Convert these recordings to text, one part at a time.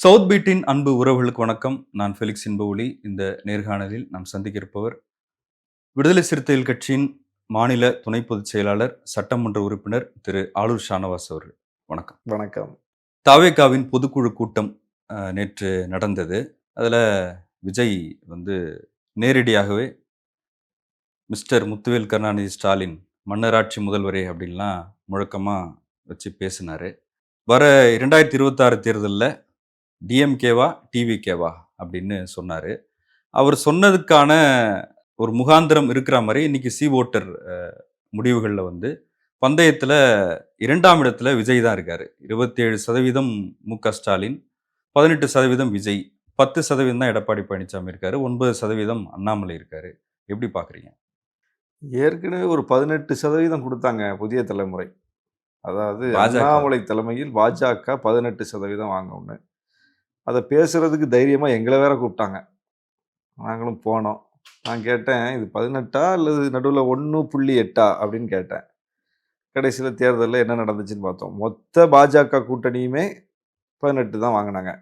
South பீட்டின் அன்பு உறவுகளுக்கு வணக்கம். நான் ஃபெலிக்ஸ் இன்பவுலி. இந்த நேர்காணலில் நாம் சந்திக்க இருப்பவர் விடுதலை சிறுத்தைகள் கட்சியின் மாநில துணை பொதுச் செயலாளர் சட்டமன்ற உறுப்பினர் திரு. ஆளூர் ஷானவாஸ் அவர்கள். வணக்கம். வணக்கம். தாவேகாவின் பொதுக்குழு கூட்டம் நேற்று நடந்தது. அதில் விஜய் வந்து நேரடியாகவே மிஸ்டர் முத்துவேல் கருணாநிதி ஸ்டாலின் மன்னராட்சி முதல்வரே அப்படின்லாம் முழக்கமாக வச்சு பேசினார். வர இரண்டாயிரத்தி இருபத்தாறு தேர்தலில் டிஎம்கேவா டிவிகேவா அப்படின்னு சொன்னார். அவர் சொன்னதுக்கான ஒரு முகாந்திரம் இருக்கிற மாதிரி இன்னைக்கு சி ஓட்டர் முடிவுகளில் வந்து பந்தயத்தில் இரண்டாம் இடத்துல விஜய் தான் இருக்காரு. இருபத்தேழு சதவீதம் மு க ஸ்டாலின் பதினெட்டு சதவீதம் விஜய் பத்து சதவீதம் தான் எடப்பாடி பழனிசாமி இருக்காரு ஒன்பது சதவீதம் அண்ணாமலை இருக்காரு. எப்படி பார்க்குறீங்க ஏற்கனவே ஒரு பதினெட்டு சதவீதம் கொடுத்தாங்க புதிய தலைமுறை. அதாவது. அண்ணாமலை தலைமையில் பாஜக பதினெட்டு சதவீதம் வாங்கணும்னு அதை பேசுகிறதுக்கு தைரியமாக எங்களை வேற கூப்பிட்டாங்க. நாங்களும் போனோம். நான் கேட்டேன் இது பதினெட்டா அல்லது நடுவில் ஒன்று புள்ளி எட்டா? அப்படின்னு கேட்டேன். கடைசியில் தேர்தலில் என்ன நடந்துச்சுன்னு பார்த்தோம். மொத்த பாஜக கூட்டணியுமே பதினெட்டு தான் வாங்கினாங்க.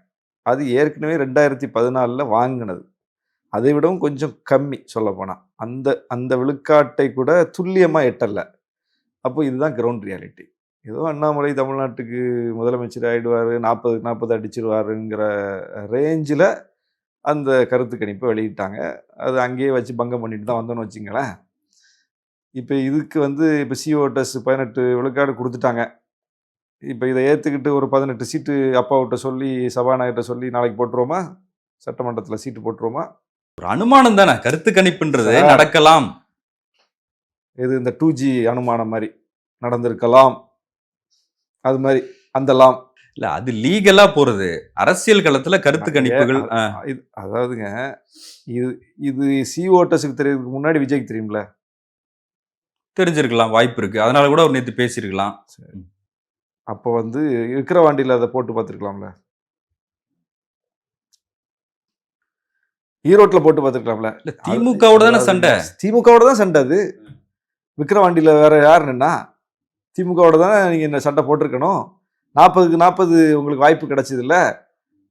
அது ஏற்கனவே ரெண்டாயிரத்தி பதினாலில் வாங்கினது. அதை விடவும் கொஞ்சம் கம்மி சொல்லப்போனால் அந்த அந்த விழுக்காட்டை கூட துல்லியமாக எட்டலை. அப்போ இதுதான் கிரவுண்ட் ரியாலிட்டி ஏதோ அண்ணாமலை தமிழ்நாட்டுக்கு முதலமைச்சர் ஆயிடுவார் நாற்பது நாற்பது அடிச்சிருவாருங்கிற ரேஞ்சில் அந்த கருத்து கணிப்பை வெளியிட்டாங்க. அது அங்கேயே வச்சு பங்கம் பண்ணிட்டு தான் வந்தோன்னு வச்சுங்களேன். இப்போ இதுக்கு வந்து இப்போ சிஓட்டஸ் பதினெட்டு விழுக்காடு கொடுத்துட்டாங்க. இப்போ இதை ஏற்றுக்கிட்டு ஒரு பதினெட்டு சீட்டு அப்பாவிட்ட சொல்லி சபாநாயகர்கிட்ட சொல்லி நாளைக்கு போட்டுருவோமா? சட்டமன்றத்தில் சீட்டு போட்டுருவோமா? ஒரு அனுமானம் தானே? கருத்து கணிப்புன்றது. நடக்கலாம். இது இந்த டூ ஜி அனுமானம் மாதிரி நடந்திருக்கலாம். அது மாதிரி அந்த லாம் இல்ல அது லீகலா போறது. அரசியல் களத்துல கருத்து கணிப்புகள் இது அதாவதுங்க இது இது சிஓட்டஸுக்கு தெரியறதுக்கு முன்னாடி விஜய்க்கு தெரியும்ல? தெரிஞ்சிருக்கலாம் வாய்ப்பு இருக்கு. அதனால கூட அவர் நேத்து பேசியிருக்கலாம் அப்போ வந்து விக்கிரவாண்டியில் அதை போட்டு பார்த்துருக்கலாம்ல ஈரோட்டில் போட்டு பார்த்துருக்கலாம்ல இல்ல திமுகவோட தானே சண்டை? திமுகவோட தான் சண்டை அது. விக்கிரவாண்டியில் வேற யார் நின்னா திமுகவோட தானே நீங்கள் இந்த சண்டை போட்டிருக்கணும்? நாற்பதுக்கு நாற்பது உங்களுக்கு வாய்ப்பு கிடைச்சது இல்ல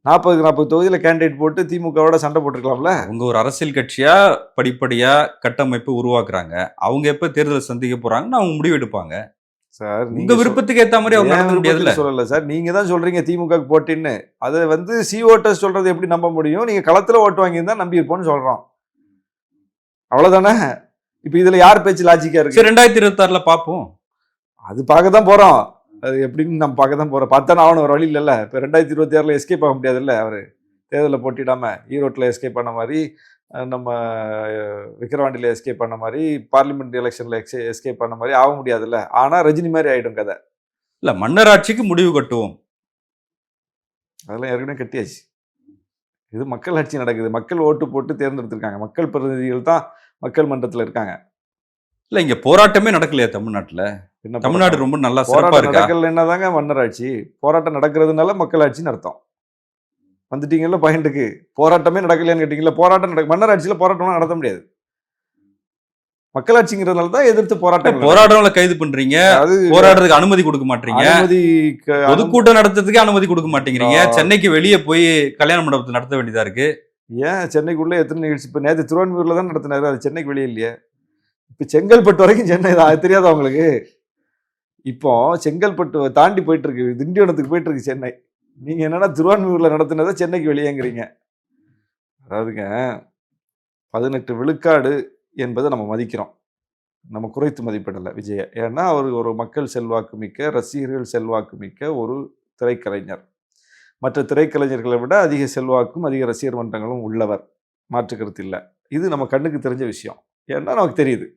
நாற்பதுக்கு நாற்பது தொகுதியில் கேண்டிடேட் போட்டு திமுகவோட சண்டை போட்டிருக்கலாம்ல? அவங்க ஒரு அரசியல் கட்சியா படிப்படியா கட்டமைப்பு உருவாக்குறாங்க. அவங்க எப்ப தேர்தல் சந்திக்க போறாங்கன்னு அவங்க முடிவு எடுப்பாங்க. சார் உங்க விருப்பத்துக்கு ஏத்த மாதிரி அவங்க நடத்த முடியாதுல்ல? சொல்லல சார். நீங்க தான் சொல்றீங்க திமுக போட்டின்னு. அதை வந்து சி ஓட்டர்ஸ் சொல்றது எப்படி நம்ப முடியும்? நீங்க களத்துல ஓட்டு வாங்கியிருந்தா நம்பி இருப்போம்னு சொல்றோம். அவ்வளவுதானே? இப்ப இதுல யார் பேச்சு லாஜிக்கா இருக்கு? சரி ரெண்டாயிரத்தி இருபத்தி ஆறுல பாப்போம். அது பார்க்க தான் போறோம். அது எப்படின்னு நம்ம பார்க்க தான் போறோம். பார்த்தா அவன ஒரு வழி இல்லைல்ல. இப்போ ரெண்டாயிரத்தி இருபத்தி ஆறுல எஸ்கேப் ஆக முடியாதுல்ல அவரு. தேர்தலில் போட்டிடாம ஈரோட்டில் எஸ்கேப் பண்ண மாதிரி நம்ம விக்கிரவாண்டியில் எஸ்கேப் பண்ண மாதிரி பார்லிமெண்ட் எலெக்ஷன்ல எஸ்கேப் பண்ண மாதிரி ஆக முடியாதுல்ல ஆனா ரஜினி மாதிரி ஆயிடும் கதை. இல்ல மன்னராட்சிக்கு முடிவு கட்டுவோம். அதெல்லாம் ஏற்கனவே கட்டியாச்சு. இது மக்கள் ஆட்சி நடக்குது. மக்கள் ஓட்டு போட்டு தேர்ந்தெடுத்திருக்காங்க. மக்கள் பிரதிநிதிகள் தான் மக்கள் மன்றத்தில் இருக்காங்க. இல்ல இங்க போராட்டமே நடக்கலையா தமிழ்நாட்டுல. என்ன தமிழ்நாடு? ரொம்ப நல்லா சிறப்பா போராட்டம் இருக்கா? என்னதாங்க மன்னர் ஆட்சி போராட்டம் நடக்கிறதுனால மக்கள் ஆட்சின்னு அர்த்தம். வந்துட்டீங்கல்ல பாயிண்ட்டுக்கு. போராட்டமே நடக்கலையான்னு கேட்டீங்கல்ல போராட்டம் நடக்க மன்னர் ஆட்சியில போராட்டம்லாம் நடத்த முடியாது. மக்களாட்சிங்கிறதுனால தான் எதிர்த்து போராட்டம் போராட்டம்ல கைது பண்றீங்க? அது போராடுறதுக்கு அனுமதி கொடுக்க மாட்டீங்க? அனுமதி பொதுக்கூட்டம் நடத்துறதுக்கு அனுமதி கொடுக்க மாட்டேங்கிறீங்க. சென்னைக்கு வெளியே போய் கல்யாண மண்டபத்தில் நடத்த வேண்டியதா இருக்கு? ஏன்? சென்னைக்குள்ள எத்தனை நிகழ்ச்சி? இப்போ நேற்று திருவான்மூர்ல தான் நடத்தினாரு. அது சென்னைக்கு வெளியே இல்லையே. இப்போ செங்கல்பட்டு வரைக்கும் சென்னை தான். அது தெரியாதா உங்களுக்கு? இப்போ செங்கல்பட்டு தாண்டி போயிட்டு இருக்கு திண்டிவனத்துக்கு போயிட்டு இருக்கு சென்னை. நீங்க என்னன்னா திருவான்மூர்ல நடத்தினதை சென்னைக்கு வெளியேங்கிறீங்க. அதாவதுங்க பதினெட்டு விழுக்காடு என்பதை நம்ம மதிக்கிறோம். நம்ம குறைத்து மதிப்பிடலை விஜய. ஏன்னா அவர் ஒரு மக்கள் செல்வாக்கு மிக்க ரசிகர்கள் செல்வாக்கு மிக்க ஒரு திரைக்கலைஞர். மற்ற திரைக்கலைஞர்களை விட அதிக செல்வாக்கும் அதிக ரசிகர் மன்றங்களும் உள்ளவர். மாற்றுக்கிறது இல்லை. இது நம்ம கண்ணுக்கு தெரிஞ்ச விஷயம். ஏன்னா நமக்கு தெரியுது.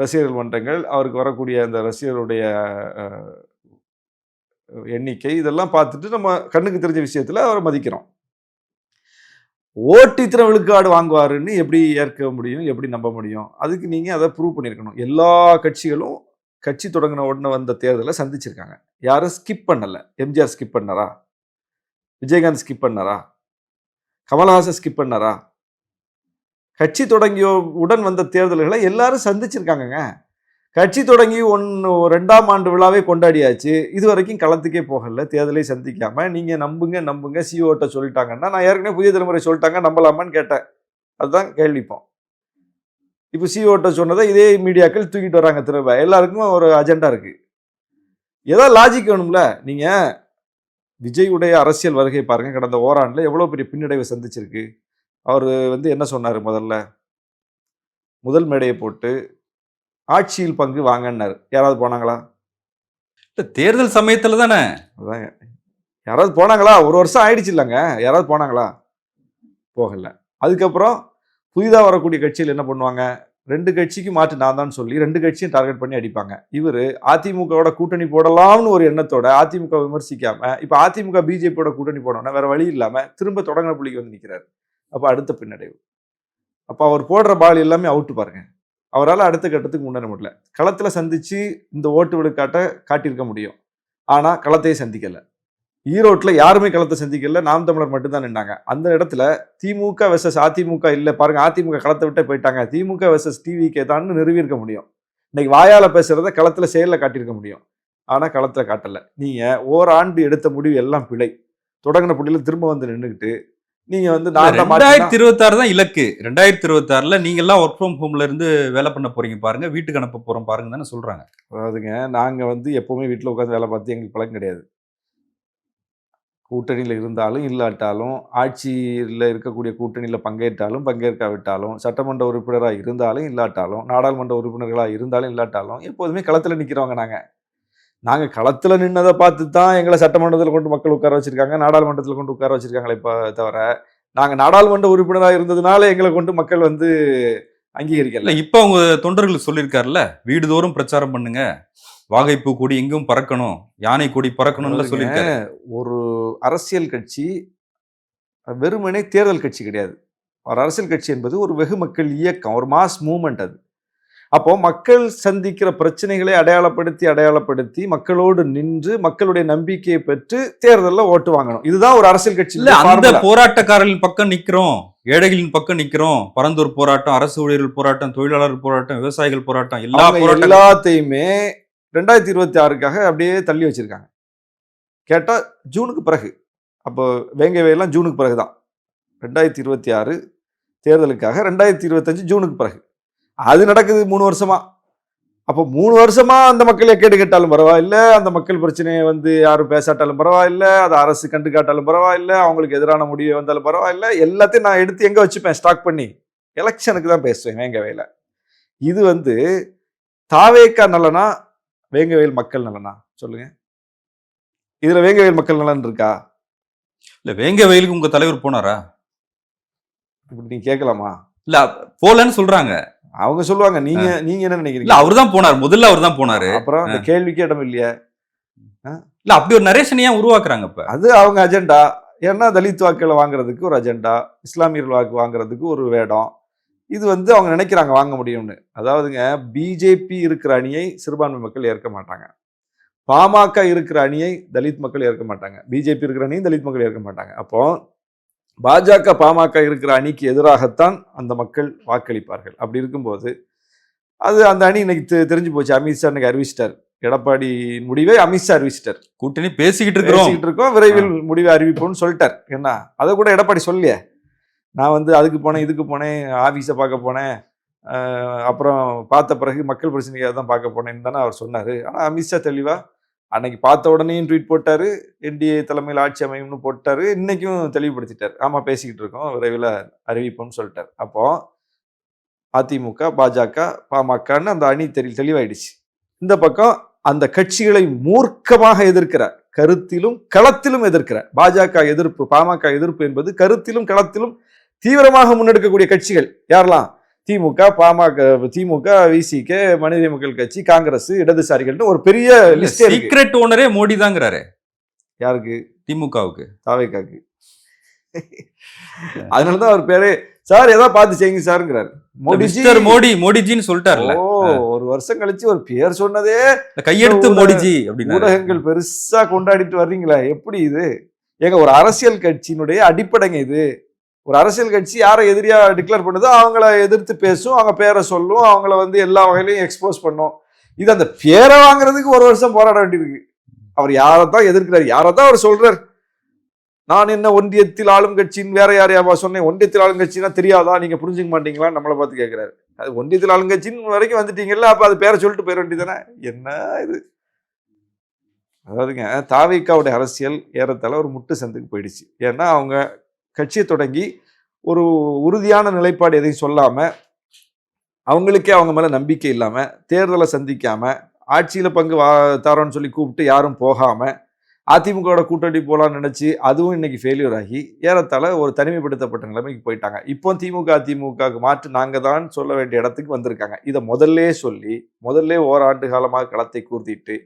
ரசிகர்கள் மன்றங்கள் அவருக்கு வரக்கூடிய அந்த ரசிகருடைய எண்ணிக்கை இதெல்லாம் பார்த்துட்டு நம்ம கண்ணுக்கு தெரிஞ்ச விஷயத்தில் அவரை மதிக்கிறோம். ஓட்டு இத்தனை விழுக்காடு வாங்குவாருன்னு எப்படி ஏற்க முடியும் எப்படி நம்ப முடியும்? அதுக்கு நீங்கள் அதை ப்ரூவ் பண்ணியிருக்கணும். எல்லா கட்சிகளும் கட்சி தொடங்கின உடனே வந்த தேர்தலை சந்திச்சிருக்காங்க. யாரும் ஸ்கிப் பண்ணலை. எம்ஜிஆர் ஸ்கிப் பண்ணாரா? விஜயகாந்த் ஸ்கிப் பண்ணாரா? கமலஹாசன் ஸ்கிப் பண்ணாரா? கட்சி தொடங்கிய உடன் வந்த தேர்தல்களை எல்லாரும் சந்திச்சிருக்காங்கங்க. கட்சி தொடங்கி ஒன்று ரெண்டாம் ஆண்டு விழாவே கொண்டாடியாச்சு. இது வரைக்கும் களத்துக்கே போகல. தேர்தலை சந்திக்காமல் நீங்கள் நம்புங்க நம்புங்க. சிஓட்ட சொல்லிட்டாங்கன்னா நான் ஏற்கனவே புதிய தலைமுறை சொல்லிட்டாங்க நம்பலாமான்னு கேட்டேன். அதுதான் கேள்விப்போம் இப்போ. சிஓட்ட சொன்னதை இதே மீடியாக்கள் தூக்கிட்டு வராங்க திரும்ப. எல்லாருக்கும் ஒரு அஜெண்டா இருக்குது ஏதோ லாஜிக் வேணும்ல? நீங்கள் விஜய் உடைய அரசியல் வருகை பாருங்கள் கடந்த ஓராண்டில் எவ்வளோ பெரிய பின்னடைவை சந்திச்சிருக்கு. அவர் வந்து என்ன சொன்னார் முதல்ல? முதல் மேடையை போட்டு ஆட்சியில் பங்கு வாங்கன்னாரு. யாராவது போனாங்களா? இல்ல, தேர்தல் சமயத்துல தானே? அதாங்க யாராவது போனாங்களா? ஒரு வருஷம் ஆயிடுச்சு இல்லைங்க. யாராவது போனாங்களா? போகல. அதுக்கப்புறம் புதிதாக வரக்கூடிய கட்சியில் என்ன பண்ணுவாங்க? ரெண்டு கட்சிக்கு மாற்று நான் தான் சொல்லி ரெண்டு கட்சியும் டார்கெட் பண்ணி அடிப்பாங்க. இவர் அதிமுகவோட கூட்டணி போடலாம்னு ஒரு எண்ணத்தோட அதிமுக விமர்சிக்காம இப்போ அதிமுக பிஜேபியோட கூட்டணி போடணும்னா வேற வழி இல்லாம திரும்ப தொடங்கின புள்ளிக்கு வந்து நிற்கிறாரு அப்போ அடுத்த பின்னடைவு. அப்போ அவர் போடுற பால் எல்லாமே அவுட்டு பாருங்க. அவரால் அடுத்த கட்டத்துக்கு முன்னேற முடியல. களத்தில் சந்தித்து இந்த ஓட்டு விழுக்காட்ட காட்டியிருக்க முடியும். ஆனால் களத்தையே சந்திக்கலை. ஈரோட்டில் யாருமே களத்தை சந்திக்கல. நாம் தமிழர் மட்டும்தான் நின்றாங்க அந்த இடத்துல திமுக வெசஸ் அதிமுக இல்லை பாருங்க அதிமுக களத்தை விட்டே போயிட்டாங்க. திமுக வெசஸ் டிவிகே தான் நிறுவியிருக்க முடியும். இன்னைக்கு வாயால் பேசுகிறத களத்தில் செயலில் காட்டியிருக்க முடியும். ஆனால் களத்தில் காட்டலை. நீங்கள் ஓராண்டு எடுத்த முடிவு எல்லாம் பிழை. தொடங்கின புள்ளியில் திரும்ப வந்து நின்றுக்கிட்டு நீங்க வந்து ரெண்டாயிரத்தி இருபத்தி ஆறு தான் இலக்கு. ரெண்டாயிரத்தி இருபத்தி ஆறுல நீங்க எல்லாம் ஒர்க் ஃப்ரம் ஹோம்ல இருந்து வேலை பண்ண போறீங்க பாருங்க வீட்டுக்கு அனுப்ப போறோம் பாருங்க தானே சொல்றாங்க. அதாவதுங்க நாங்க வந்து எப்பவுமே வீட்டில் உட்காந்து வேலை பார்த்து எங்களுக்கு பழக்கம் கிடையாது. கூட்டணியில் இருந்தாலும் இல்லாட்டாலும் ஆட்சியில் இருக்கக்கூடிய கூட்டணியில் பங்கேற்றாலும் பங்கேற்காவிட்டாலும் சட்டமன்ற உறுப்பினராக இருந்தாலும் இல்லாட்டாலும் நாடாளுமன்ற உறுப்பினர்களாக இருந்தாலும் இல்லாட்டாலும் எப்போதுமே களத்தில் நிற்கிறவங்க நாங்கள் நாங்கள் களத்தில் நின்னதை பார்த்து தான் எங்களை சட்டமன்றத்தில் கொண்டு மக்கள் உட்கார வச்சிருக்காங்க நாடாளுமன்றத்தில் கொண்டு உட்கார வச்சிருக்காங்களே இப்போ தவிர நாங்கள் நாடாளுமன்ற உறுப்பினராக இருந்ததுனால எங்களை கொண்டு மக்கள் வந்து அங்கீகரிக்கல. இப்ப அவங்க தொண்டர்கள் சொல்லியிருக்காருல்ல வீடுதோறும் பிரச்சாரம் பண்ணுங்க வாகைப்பூ கொடி எங்கும் பறக்கணும் யானை கொடி பறக்கணும்னு சொல்லியிருக்காரு. ஒரு அரசியல் கட்சி வெறுமனே தேர்தல் கட்சி கிடையாது. ஒரு அரசியல் கட்சி என்பது ஒரு வெகு மக்கள் இயக்கம் ஒரு மாஸ் மூவ்மெண்ட் அது. அப்போ மக்கள் சந்திக்கிற பிரச்சனைகளை அடையாளப்படுத்தி அடையாளப்படுத்தி மக்களோடு நின்று மக்களுடைய நம்பிக்கையை பெற்று தேர்தலில் ஓட்டு வாங்கணும். இதுதான் ஒரு அரசியல் கட்சி இல்ல அந்த போராட்டக்காரர்களின் பக்கம் நிக்கிறோம் ஏழைகளின் பக்கம் நிக்கிறோம் பரந்தூர் போராட்டம் அரசு ஊழியர்கள் போராட்டம் தொழிலாளர் போராட்டம் விவசாயிகள் போராட்டம் எல்லா போராட்டம் எல்லாத்தையுமே ரெண்டாயிரத்தி இருபத்தி ஆறுக்காக அப்படியே தள்ளி வச்சிருக்காங்க. கேட்டா ஜூனுக்கு பிறகு. அப்போ வேங்கை வயல்லாம் ஜூனுக்கு பிறகு தான் ரெண்டாயிரத்தி இருபத்தி ஆறு தேர்தலுக்காக ரெண்டாயிரத்தி இருபத்தஞ்சு ஜூனுக்கு பிறகு. அது நடக்குது மூணு வருஷமா. அப்போ மூணு வருஷமா அந்த மக்கள் எக்கேடு கேட்டாலும் பரவாயில்ல அந்த மக்கள் பிரச்சனையை வந்து யாரும் பேசாட்டாலும் பரவாயில்ல அதை அரசு கண்டு காட்டாலும் பரவாயில்ல அவங்களுக்கு எதிரான முடிவு வந்தாலும் பரவாயில்ல எல்லாத்தையும் நான் எடுத்து எங்க வச்சுப்பேன்? ஸ்டாக் பண்ணி. எலெக்ஷனுக்கு தான் பேசுவேன் வேங்க வேலை. இது வந்து தாவேக்கா நலனா வேங்கவேல் மக்கள் நலனா? சொல்லுங்க. இதுல வேங்கவேல் மக்கள் நலன் இருக்கா? இல்ல வேங்க வயலுக்கு உங்க தலைவர் போனாரா? இப்படி நீங்க கேட்கலாமா? இல்ல போலன்னு சொல்றாங்க. அவங்க சொல்லுவாங்க நீங்க நீங்க என்ன இல்ல நினைக்கிறீங்க அவர்தான் போனார் முதல்ல அவர்தான் போனாரு. அப்புறம் அந்த கேள்விக்கு இடம் இல்லையா? இல்ல அப்படி ஒரு நரேஷன் ஏன் உருவாக்குறாங்க இப்ப? அது அவங்க அஜெண்டா ஏன்னா தலித் வாக்குகளை வாங்குறதுக்கு ஒரு அஜெண்டா இஸ்லாமியர்கள் வாக்கு வாங்குறதுக்கு ஒரு வேடம். இது வந்து அவங்க நினைக்கிறாங்க வாங்க முடியும்னு. அதாவதுங்க பிஜேபி இருக்கிற அணியை சிறுபான்மை மக்கள் ஏற்க மாட்டாங்க. பாமக இருக்கிற அணியை தலித் மக்கள் ஏற்க மாட்டாங்க. பிஜேபி இருக்கிற அணியை தலித் மக்கள் ஏற்க மாட்டாங்க. அப்போ பாஜக பாமக இருக்கிற அணிக்கு எதிராகத்தான் அந்த மக்கள் வாக்களிப்பார்கள். அப்படி இருக்கும்போது அது அந்த அணி இன்னைக்கு தெ- தெரிஞ்சு போச்சு. அமித்ஷா இன்னைக்கு அறிவிச்சிட்டார். எடப்பாடி முடிவை அமித்ஷா அறிவிச்சிட்டார். கூட்டணி பேசிக்கிட்டு இருக்கிறோம். பேசிக்கிட்டு இருக்கோம். விரைவில் முடிவை அறிவிப்போம்னு சொல்லிட்டார். என்ன? அதை கூட எடப்பாடி சொல்லியே நான் வந்து அதுக்கு போனேன் இதுக்கு போனேன் ஆஃபீஸை பார்க்க போனேன் அப்புறம் பார்த்த பிறகு மக்கள் பிரச்சனைக்காக தான் பார்க்க போனேன்னு தானே அவர் சொன்னார். ஆனால் அமித்ஷா தெளிவாக அன்னைக்கு பார்த்த உடனேயும் ட்வீட் போட்டார் என்டிஏ தலைமையில் ஆட்சி அமையும்னு போட்டார் இன்றைக்கும் தெளிவுபடுத்திட்டார். ஆமாம் பேசிக்கிட்டு இருக்கோம் விரைவில் அறிவிப்போம்னு சொல்லிட்டார். அப்போது அதிமுக பாஜக பாமகன்னு அந்த அணி தெளி தெளிவாயிடுச்சு. இந்த பக்கம் அந்த கட்சிகளை மூர்க்கமாக எதிர்க்கிற கருத்திலும் களத்திலும் எதிர்க்கிற பாஜக எதிர்ப்பு பாமக எதிர்ப்பு என்பது கருத்திலும் களத்திலும் தீவிரமாக முன்னெடுக்கக்கூடிய கட்சிகள். யாரெல்லாம்? திமுக பாமக திமுக விசிக மனித மக்கள் கட்சி காங்கிரஸ் இடதுசாரிகள்னு ஒரு பெரிய லிஸ்ட் சீக்ரெட் ஓனரே மோடி தாங்கிறாரு யாருக்கு? திமுகவுக்கு. தாவேக்காக்கு. அதனாலதான் அவர் பேரே சார் ஏதோ பார்த்து செய்யுங்க சார்ங்கிறார். மோடிஜி மோடி மோடிஜின்னு சொல்லிட்டாருல்ல ஓ ஒரு வருஷம் கழிச்சு ஒரு பேர் சொன்னதே. கையெடுத்து மோடிஜி அப்படின்னு ஊடகங்கள் பெருசா கொண்டாடிட்டு வர்றீங்களே எப்படி இது? ஏங்க ஒரு அரசியல் கட்சியினுடைய அடிப்படைங்க இது. ஒரு அரசியல் கட்சி யாரை எதிரியாக டிக்ளேர் பண்ணுதோ அவங்கள எதிர்த்து பேசும் அவங்க பேரை சொல்லும் அவங்கள வந்து எல்லா வகையிலையும் எக்ஸ்போஸ் பண்ணும். இது அந்த பேரை வாங்குறதுக்கு ஒரு வருஷம் போராட வேண்டியிருக்கு. அவர் யாரைத்தான் எதிர்க்கிறார்? யாரைத்தான் அவர் சொல்றார்? நான் என்ன ஒன்றியத்தில் ஆளும் கட்சின்னு வேற யாரையாவா சொன்னேன்? ஒன்றியத்தில் ஆளும் கட்சினா தெரியாதா? நீங்கள் புரிஞ்சுக்க மாட்டீங்களா நம்மளை பார்த்து கேட்குறாரு அது ஒன்றியத்தில் ஆளும் கட்சின்னு வரைக்கும் வந்துட்டீங்கல்ல அப்போ அது பேரை சொல்லிட்டு போயிட வேண்டியதானே என்ன இது? அதாவதுங்க தாவிக்காவுடைய அரசியல் ஏறத்தால ஒரு முட்டு சந்துக்கு போயிடுச்சு. ஏன்னா அவங்க கட்சியை தொடங்கி ஒரு உறுதியான நிலைப்பாடு எதையும் சொல்லாமல் அவங்களுக்கே அவங்க மேலே நம்பிக்கை இல்லாமல் தேர்தலை சந்திக்காமல் ஆட்சியில் பங்கு வா தரோன்னு சொல்லி கூப்பிட்டு யாரும் போகாமல் அதிமுகவோட கூட்டணி போகலான்னு நினச்சி அதுவும் இன்னைக்கு ஃபெயிலியர் ஆகி ஏறத்தாழ ஒரு தனிமைப்படுத்தப்பட்ட நிலைமைக்கு போயிட்டாங்க. இப்போ திமுக அதிமுகவுக்கு மாற்று நாங்கள் தான் சொல்ல வேண்டிய இடத்துக்கு வந்திருக்காங்க. இதை முதல்லே சொல்லி முதல்ல ஓராண்டு காலமாக களத்தை கூர்த்திட்டு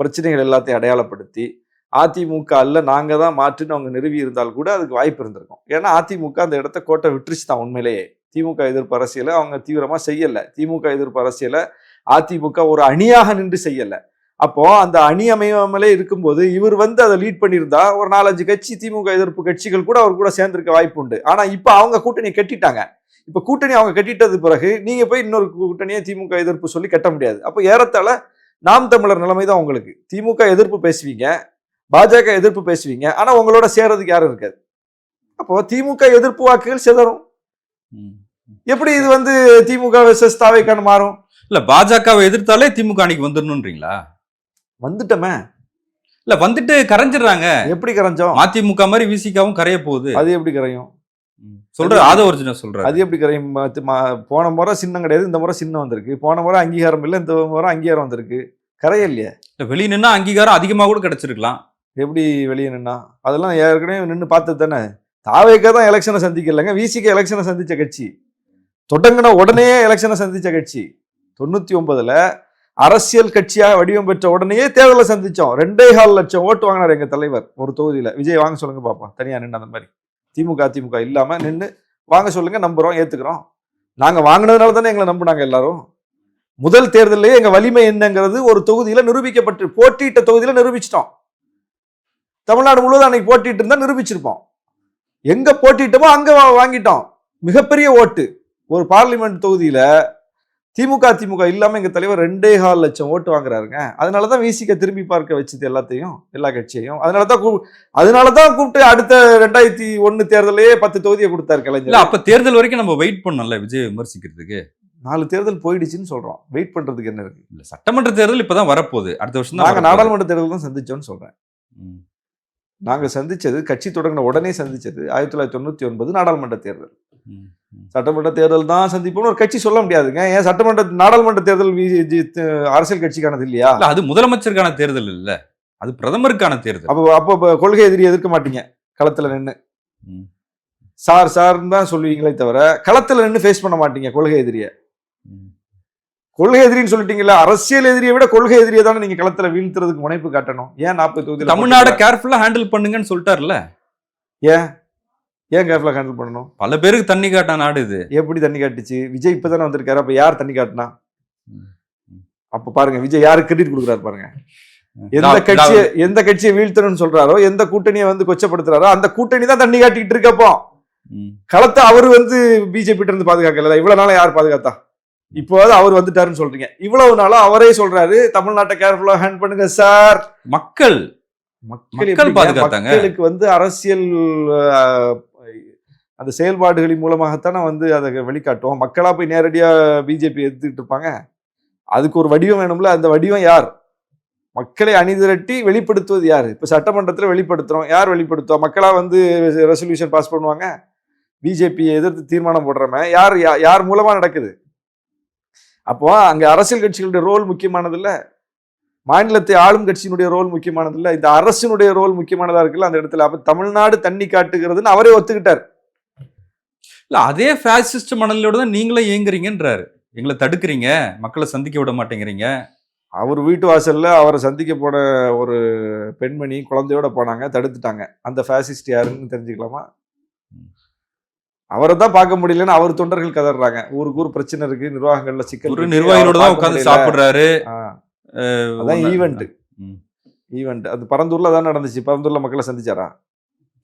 பிரச்சனைகள் எல்லாத்தையும் அடையாளப்படுத்தி அதிமுக அல்ல தான் மாற்றுன்னு அவங்க நிறுவி இருந்தால் கூட அதுக்கு வாய்ப்பு இருந்திருக்கும். ஏன்னா அதிமுக அந்த இடத்த கோட்டை விட்டுருச்சு தான் உண்மையிலேயே. திமுக எதிர்ப்பு அரசியலை அவங்க தீவிரமாக செய்யலை. திமுக எதிர்ப்பு அரசியலை அதிமுக ஒரு அணியாக நின்று செய்யலை. அப்போ அந்த அணி அமையாமலே இருக்கும்போது இவர் வந்து அதை லீட் பண்ணியிருந்தா ஒரு நாலஞ்சு கட்சி திமுக எதிர்ப்பு கட்சிகள் கூட அவர் கூட சேர்ந்திருக்க வாய்ப்பு உண்டு. ஆனால் இப்போ அவங்க கூட்டணி கட்டிட்டாங்க. இப்போ கூட்டணி அவங்க கட்டிட்டது பிறகு நீங்கள் போய் இன்னொரு கூட்டணியை திமுக எதிர்ப்பு சொல்லி கட்ட முடியாது. அப்போ ஏறத்தாழ நாம் தமிழர் நிலைமை தான் உங்களுக்கு. திமுக எதிர்ப்பு பேசுவீங்க பாஜக எதிர்ப்பு பேசுவீங்க. ஆனா உங்களோட சேர்றதுக்கு யாரும் இருக்காது. அப்போ திமுக எதிர்ப்பு வாக்குகள் சிதறும். எப்படி இது வந்து திமுக வெர்சஸ் தாவைக்கான மாறும்? இல்ல பாஜகவை எதிர்த்தாலே திமுக அன்னைக்கு வந்துடணுன்றீங்களா வந்துட்டோமே. இல்ல வந்துட்டு கரைஞ்சிடுறாங்க. எப்படி கரைஞ்சோம்? மதிமுக மாதிரி விசிகாவும் கரைய போகுது. அது எப்படி கரையும்? சொல்ற ஆத ஒரிஜினல் சொல்றாரு. அது எப்படி கரையும்? போன முறை சின்னம் கிடையாது இந்த முறை சின்னம் வந்திருக்கு. போன முறை அங்கீகாரம் இல்லை இந்த முறை அங்கீகாரம் வந்திருக்கு. கரையலையே. இல்ல, வெளிய நின்னா அங்கீகாரம் அதிகமா கூட கிடைச்சிருக்கலாம். எப்படி வெளியே நின்னா? அதெல்லாம் ஏற்கனவே நின்று பார்த்தது தானே. தாவேக்கா தான் எலெக்ஷனை சந்திக்கலைங்க. விசிக்கு எலெக்ஷனை சந்தித்த கட்சி. தொடங்கின உடனே எலெக்ஷனை சந்தித்த கட்சி. தொண்ணூற்றி ஒன்பதில் அரசியல் கட்சியாக வடிவம் பெற்ற உடனேயே தேர்தலை சந்தித்தோம் ரெண்டே கால் லட்சம் ஓட்டு வாங்கினார் எங்கள் தலைவர். ஒரு தொகுதியில். விஜய் வாங்க சொல்லுங்க பார்ப்போம் தனியாக நின்று அந்த மாதிரி. திமுக அதிமுக இல்லாமல் நின்று வாங்க சொல்லுங்கள் நம்புகிறோம் ஏற்றுக்கிறோம் நாங்கள் வாங்கினதுனால தானே எங்களை நம்புனாங்க எல்லாரும். முதல் தேர்தலிலேயே எங்கள் வலிமை என்னங்கிறது ஒரு தொகுதியில் நிரூபிக்கப்பட்டு போட்டியிட்ட தொகுதியில் நிரூபிச்சிட்டோம். தமிழ்நாடு முழுவதும் அன்னைக்கு போட்டிட்டு இருந்தா நிரூபிச்சிருப்போம். எங்க போட்டிட்டோமோ அங்க வாங்கிட்டோம். மிகப்பெரிய ஓட்டு. ஒரு பார்லிமெண்ட் தொகுதியில திமுக திமுக இல்லாம எங்க தலைவர் ரெண்டே கால் லட்சம் ஓட்டு வாங்குறாருங்க. அதனாலதான் விசிக திரும்பி பார்க்க வச்சது எல்லாத்தையும் எல்லா கட்சியையும். அதனாலதான் கூ- அதனாலதான் கூப்பிட்டு அடுத்த ரெண்டாயிரத்தி ஒண்ணு தேர்தலையே பத்து தொகுதியை கொடுத்தாரு கலைஞர். அப்ப தேர்தல் வரைக்கும் நம்ம வெயிட் பண்ணோம்ல விஜய் விமர்சிக்கிறதுக்கு? நாலு தேர்தல் போயிடுச்சுன்னு சொல்றோம். வெயிட் பண்றதுக்கு என்ன இருக்கு? இல்ல சட்டமன்ற தேர்தல் இப்பதான் வரப்போகுது. அடுத்த வருஷம் நாங்க தான் நாடாளுமன்ற தேர்தல் தான் சந்திச்சோம்னு சொல்றேன். ம். நாங்க சந்திச்சது கட்சி தொடங்கின உடனே சந்திச்சது ஆயிரத்தி தொள்ளாயிரத்தி தொண்ணூத்தி ஒன்பது நாடாளுமன்ற தேர்தல். சட்டமன்ற தேர்தல் தான் சந்திப்போம்னு ஒரு கட்சி சொல்ல முடியாதுங்க ஏன் சட்டமன்ற நாடாளுமன்ற தேர்தல் அரசியல் கட்சிக்கானது இல்லையா இல்ல அது முதலமைச்சருக்கான தேர்தல் இல்ல அது பிரதமருக்கான தேர்தல் அப்போ அப்போ கொள்கை எதிரி எதிர்க்க மாட்டீங்க களத்துல நின்று. சார் சார்னு தான் சொல்லுவீங்களே தவிர களத்துல நின்று ஃபேஸ் பண்ண மாட்டீங்க கொள்கை எதிரிய. கொள்கை எதிரின்னு சொல்லிட்டீங்களா அரசியல் எதிரியை விட கொள்கை எதிரியை தானே நீங்க களத்துல வீழ்த்துறதுக்கு முனைப்பு காட்டணும். ஏன் நாற்பது தொகுதியில் தமிழ்நாடு கேர்ஃபுல்லா ஹேண்டில் பண்ணுங்கன்னு சொல்லிட்டாருல்ல ஏன்? கேர்ஃபுல்லா ஹேண்டில் பண்ணணும்? பல பேருக்கு தண்ணி காட்டின நாடு இது. எப்படி தண்ணி காட்டுச்சு? விஜய் இப்பதானே வந்திருக்காரு அப்ப யார் தண்ணி காட்டினா. அப்ப பாருங்க விஜய் யாருக்கு கிரெடிட் கொடுக்குறாரு பாருங்க. எந்த கட்சியை எந்த கட்சியை வீழ்த்தணும்னு சொல்றாரோ எந்த கூட்டணியை வந்து கொச்சப்படுத்துறாரோ அந்த கூட்டணி தான் தண்ணி காட்டிக்கிட்டு இருக்கப்போ. களத்தை அவர் வந்து பிஜேபி இருந்து பாதுகாக்கல இவ்வளவு நாளா யார் பாதுகாத்தா? இப்போவாது அவர் வந்துட்டாருன்னு சொல்றீங்க. இவ்வளவு நாளா அவரே சொல்றாரு தமிழ்நாட்டை கேர்ஃபுல்லா ஹேண்ட் பண்ணுங்க சார் மக்கள் மக்கள்? பாதுகாத்தாங்க. மக்களுக்கு வந்து அரசியல் அந்த செயல்பாடுகளின் மூலமாகத்தானே வந்து அதை வெளிக்காட்டுவோம். மக்களா போய் நேரடியா பிஜேபி எடுத்துக்கிட்டு இருப்பாங்க? அதுக்கு ஒரு வடிவம் வேணும்ல? அந்த வடிவம் யார்? மக்களை அணிதிரட்டி வெளிப்படுத்துவது யார்? இப்ப சட்டமன்றத்துல வெளிப்படுத்துறோம். யார் வெளிப்படுத்துவா? மக்களா வந்து ரெசல்யூஷன் பாஸ் பண்ணுவாங்க? பிஜேபியை எதிர்த்து தீர்மானம் போடுறமே. யார் யார் மூலமா நடக்குது? அப்போ அங்க அரசியல் கட்சிகளுடைய ரோல் முக்கியமானது இல்ல மாநிலத்தை ஆளும் கட்சியினுடைய ரோல் முக்கியமானது இல்ல இந்த அரசினுடைய ரோல் முக்கியமானதா இருக்குல்ல அந்த இடத்துல. அப்ப தமிழ்நாடு தண்ணி காட்டுகிறதுன்னு அவரே ஒத்துக்கிட்டார். இல்ல அதே ஃபேசிஸ்ட் மணலோட தான் நீங்களும் இயங்குறீங்கன்றாரு. எங்களை தடுக்கிறீங்க மக்களை சந்திக்க விட மாட்டேங்கிறீங்க. அவர் வீட்டு வாசல்ல அவரை சந்திக்க போன ஒரு பெண்மணி குழந்தையோட போனாங்க தடுத்துட்டாங்க. அந்த ஃபேசிஸ்ட் யாருன்னு தெரிஞ்சுக்கலாமா? அவரை தான் பார்க்க முடியலன்னு அவர் தொண்டர்கள் கதறாங்க. ஊருக்கு ஊர் பிரச்சனை இருக்கு நிர்வாகங்கள்ல சிக்கல் ஒரு அவரை தான் முடியல. சாப்பிடுறாரு. அதான் ஈவெண்ட். ஈவெண்ட் அது பரந்தூர்ல தான் நடந்துச்சு. பரந்தூர்ல மக்களை சந்திச்சாரா?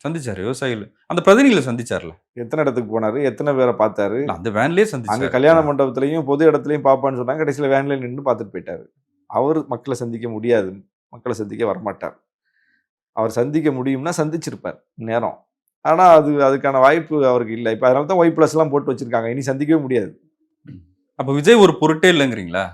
சந்திச்சாரு விவசாயிகள். அந்த பிரதிநிதிகளை சந்திச்சார்ல. எத்தனை இடத்துக்கு போனாரு? எத்தனை பேரை பார்த்தாரு? அந்த வேன்லயே அங்க சந்திச்சாரு கல்யாண மண்டபத்திலையும் பொது இடத்துலயும் பாப்பான்னு சொன்னாங்க. கடைசியில வேன்ல நின்று பார்த்துட்டு போயிட்டாரு. அவர் மக்களை சந்திக்க முடியாது. மக்களை சந்திக்க வரமாட்டார். அவர் சந்திக்க முடியும்னா சந்திச்சிருப்பார். நேரம். ஆனால் அது அதுக்கான வாய்ப்பு அவருக்கு இல்லை. இப்போ அதனால தான் ஒய் ப்ளஸ்லாம் போட்டு வச்சிருக்காங்க. இனி சந்திக்கவே முடியாது. அப்ப விஜய் ஒரு பொருட்டே இல்லைங்கிறீங்களா?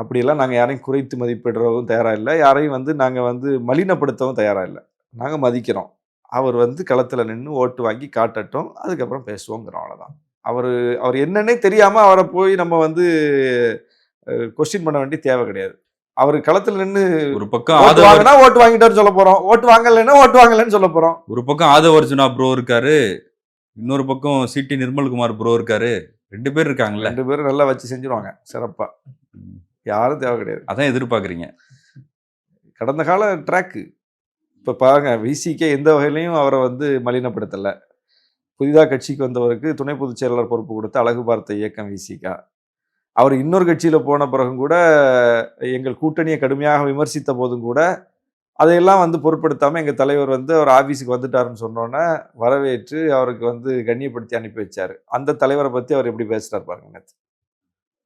அப்படியெல்லாம் நாங்கள் யாரையும் குறைத்து மதிப்பிடுறதும் தயாராக இல்லை. யாரையும் வந்து நாங்கள் வந்து மலினப்படுத்தவும் தயாராக இல்லை. நாங்கள் மதிக்கிறோம். அவர் வந்து களத்தில் நின்று ஓட்டு வாங்கி காட்டட்டும். அதுக்கப்புறம் பேசுவோங்கிறோம் அவ்வளோதான் அவர் அவர் என்னன்னே தெரியாமல் அவரை போய் நம்ம வந்து கொஸ்டின் பண்ண வேண்டிய தேவை கிடையாது. அவர் களத்தில் நின்று ஒரு பக்கம் ஓட்டு வாங்கினா ஓட்டு வாங்கிட்டாரு சொல்ல போறோம். ஓட்டு வாங்கலைன்னா ஓட்டு வாங்கலைன்னு சொல்ல போறோம். ஒரு பக்கம் ஆதவ அர்ஜுனா ப்ரோ இருக்காரு. இன்னொரு பக்கம் சிடி நிர்மல்குமார் ப்ரோ இருக்காரு. ரெண்டு பேர் இருக்காங்கல்ல. ரெண்டு பேரும் நல்லா வச்சு செஞ்சுருவாங்க. சிறப்பா. யாரும் தேவை கிடையாது. அதான் எதிர்பார்க்கறீங்க. கடந்த கால ட்ராக்கு இப்போ பாருங்க விசிகே எந்த வகையிலையும் அவரை வந்து மலினப்படுத்தலை. புதிதாக கட்சிக்கு வந்தவருக்கு துணை பொதுச் செயலாளர் பொறுப்பு கொடுத்து அழகு பார்த்த இயக்கம் விசிகா அவர் இன்னொரு கட்சியில் போன பிறகும் கூட எங்கள் கூட்டணியை கடுமையாக விமர்சித்த போதும் கூட அதையெல்லாம் வந்து பொருட்படுத்தாமல் எங்கள் தலைவர் வந்து அவர் ஆஃபீஸுக்கு வந்துட்டாருன்னு சொன்னோன்னே வரவேற்று அவருக்கு வந்து கண்ணியப்படுத்தி அனுப்பி வச்சார். அந்த தலைவரை பற்றி அவர் எப்படி பேசுகிறார் பாருங்க நேற்று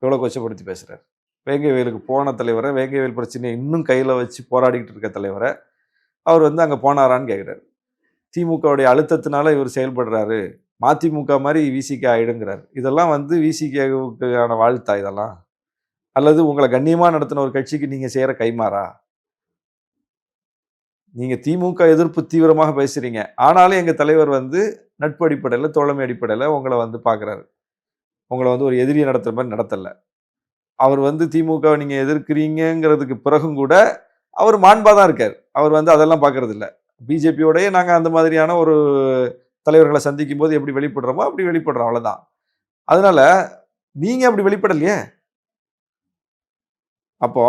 எவ்வளோ கொச்சப்படுத்தி பேசுகிறார் வேங்கைவேலுக்கு போன தலைவரை வேங்கைவேல் பிரச்சனையை இன்னும் கையில் வச்சு போராடிக்கிட்டு இருக்க தலைவரை அவர் வந்து அங்கே போனாரான்னு கேட்குறாரு திமுகவுடைய அழுத்தத்தினால இவர் செயல்படுறாரு. மதிமுக மாதிரி விசிகே ஆகிடுங்கிறார் இதெல்லாம் வந்து விசிகேவுக்கான வாழ்த்தா இதெல்லாம்? அல்லது உங்களை கண்ணியமாக நடத்தின ஒரு கட்சிக்கு நீங்கள் செய்கிற கைமாறா? நீங்கள் திமுக எதிர்ப்பு தீவிரமாக பேசுகிறீங்க ஆனாலும் எங்கள் தலைவர் வந்து நட்பு அடிப்படையில் தோழமை அடிப்படையில் உங்களை வந்து பார்க்குறாரு உங்களை வந்து ஒரு எதிரியை நடத்துகிற மாதிரி நடத்தலை. அவர் வந்து திமுகவை நீங்கள் எதிர்க்கிறீங்கிறதுக்கு பிறகும் கூட அவர் மாண்பாக தான் இருக்கார். அவர் வந்து அதெல்லாம் பார்க்குறதில்ல பிஜேபியோடையே பிஜேபியோடய நாங்கள் அந்த மாதிரியான ஒரு தலைவர்களை சந்திக்கும் போது எப்படி வெளிப்படுறோமோ அப்படி வெளிப்படுறோம் அவ்வளோதான் அதனால நீங்கள் அப்படி வெளிப்படலையே? அப்போ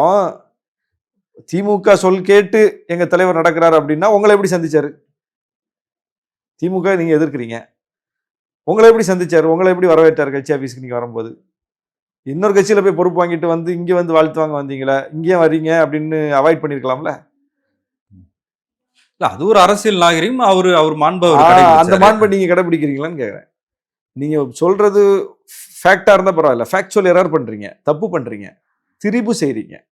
திமுக சொல் கேட்டு எங்கள் தலைவர் நடக்கிறார் அப்படின்னா உங்களை எப்படி சந்திச்சார்? திமுக நீங்கள் எதிர்க்கிறீங்க. உங்களை எப்படி சந்திச்சார்? உங்களை எப்படி வரவேற்றார் கட்சி ஆஃபீஸ்க்கு நீங்கள் வரும்போது? இன்னொரு கட்சியில் போய் பொறுப்பு வாங்கிட்டு வந்து இங்கே வந்து வாழ்த்து வாங்க வந்தீங்களா இங்கேயே வரீங்க அப்படின்னு அவாய்ட் பண்ணியிருக்கலாம்ல இல்ல அது ஒரு அரசியல் நாகரிகம். அவரு அவர் மாண்பு அந்த. மாண்பை நீங்க கடைபிடிக்கிறீங்களான்னு கேக்குறேன். நீங்க சொல்றது ஃபேக்டா இருந்தா பரவாயில்ல. ஃபேக்சுவல் எரர் பண்றீங்க. தப்பு பண்றீங்க. திரிபு செய்றீங்க.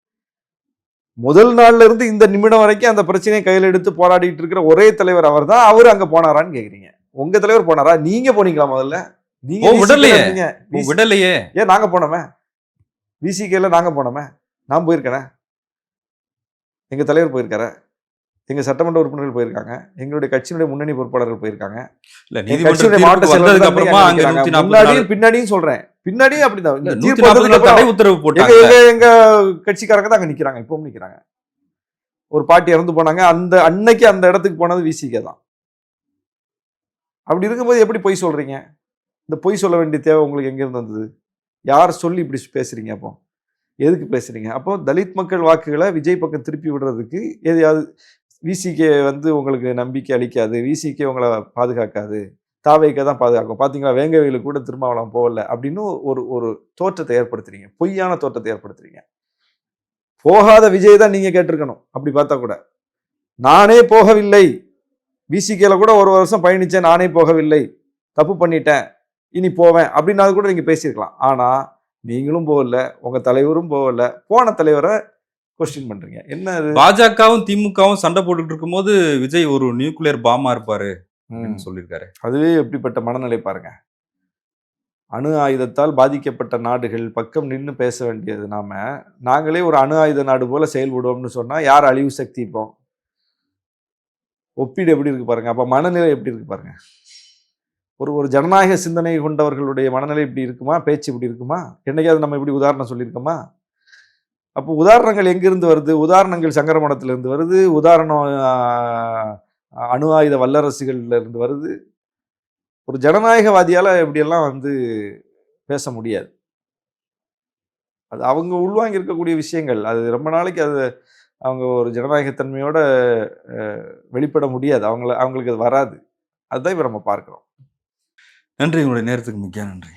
முதல் நாள்ல இருந்து இந்த நிமிடம் வரைக்கும் அந்த பிரச்சனையை கையில எடுத்து போராடிட்டு இருக்கிற ஒரே தலைவர் அவர் தான். அவர் அங்க போனாரான்னு கேக்குறீங்க. உங்க தலைவர் போனாரா? நீங்க போனீங்களா முதல்ல? நீங்க விடலையே. விடலையே. ஏன் நாங்க போனோமே. விசிகேல நாங்க போனோமே. நான் போயிருக்கேனே. எங்க தலைவர் போயிருக்காரு? எங்க சட்டமன்ற உறுப்பினர்கள் போயிருக்காங்க. எங்களுடைய கட்சியினுடைய முன்னணி பொறுப்பாளர்கள் போயிருக்காங்க. இல்ல தீர்ப்பு மாவட்ட முன்னாடியும் பின்னாடியும் சொல்றேன். பின்னாடியும் அப்படிதான். உத்தரவு போட்டாங்க. எங்க கட்சிக்காரங்க தான் அங்க நிக்கிறாங்க. இப்பவும் நிக்கிறாங்க. ஒரு பாட்டி இறந்து போனாங்க. அந்த அன்னைக்கு அந்த இடத்துக்கு போனது விசிகே தான். அப்படி இருக்கும்போது எப்படி பொய் சொல்றீங்க? இந்த பொய் சொல்ல வேண்டிய தேவை உங்களுக்கு எங்க இருந்து வந்தது? யார் சொல்லி இப்படி பேசுறீங்க அப்போ? எதுக்கு பேசுறீங்க? அப்போ தலித் மக்கள் வாக்குகளை விஜய் பக்கம் திருப்பி விடுறதுக்கு எதையாவது விசிகே வந்து உங்களுக்கு நம்பிக்கை அளிக்காது. விசிகே உங்களை பாதுகாக்காது. தாவைக்க தான் பாதுகாக்கும். பார்த்தீங்களா வேங்கவேலு கூட திருமாவளம் போகல அப்படின்னு ஒரு ஒரு தோற்றத்தை ஏற்படுத்துறீங்க. பொய்யான தோற்றத்தை ஏற்படுத்துறீங்க. போகாத விஜய் தான் நீங்கள் கேட்டிருக்கணும். அப்படி பார்த்தா கூட. நானே போகவில்லை. விசிகேல கூட ஒரு வருஷம் பயணித்தேன். நானே போகவில்லை. தப்பு பண்ணிட்டேன். இனி போவேன். அப்படின்னாது கூட நீங்கள் பேசியிருக்கலாம். ஆனால் நீங்களும் போகல. உங்கள் தலைவரும் போகல. போன தலைவரை கொஸ்டின் பண்றீங்க. என்ன பாஜகவும் திமுகவும் சண்டை போட்டுட்டு இருக்கும்போது விஜய் ஒரு நியூக்ளியர் பாமா இருப்பாரு சொல்லியிருக்காரு. அதுவே எப்படிப்பட்ட மனநிலை பாருங்க. அணு ஆயுதத்தால் பாதிக்கப்பட்ட நாடுகள் பக்கம் நின்று பேச வேண்டியது நாம. நாங்களே ஒரு அணு ஆயுத நாடு போல செயல்படுவோம்னு சொன்னா யார் அழிவு சக்தி இப்போ? ஒப்பீடு எப்படி இருக்கு பாருங்க. அப்ப மனநிலை எப்படி இருக்கு பாருங்க. ஒரு ஒரு ஜனநாயக சிந்தனை கொண்டவர்களுடைய மனநிலை இப்படி இருக்குமா? பேச்சு இப்படி இருக்குமா? என்னைக்காவது நம்ம இப்படி உதாரணம் சொல்லியிருக்கோமா? அப்போ உதாரணங்கள் எங்கிருந்து வருது? உதாரணங்கள் சங்கரமணத்திலிருந்து வருது. உதாரணம் அணு ஆயுத வல்லரசுகள்ல இருந்து வருது. ஒரு ஜனநாயகவாதியால இப்படியெல்லாம் வந்து பேச முடியாது. அது அவங்க உள்வாங்கி இருக்கக்கூடிய விஷயங்கள். அது ரொம்ப நாளைக்கு அது அவங்க ஒரு ஜனநாயகத்தன்மையோட வெளிப்பட முடியாது. அவங்கள அவங்களுக்கு அது வராது. அதுதான் இப்போ நம்ம பார்க்குறோம். நன்றி. உங்களுடைய நேரத்துக்கு மிக்க நன்றி.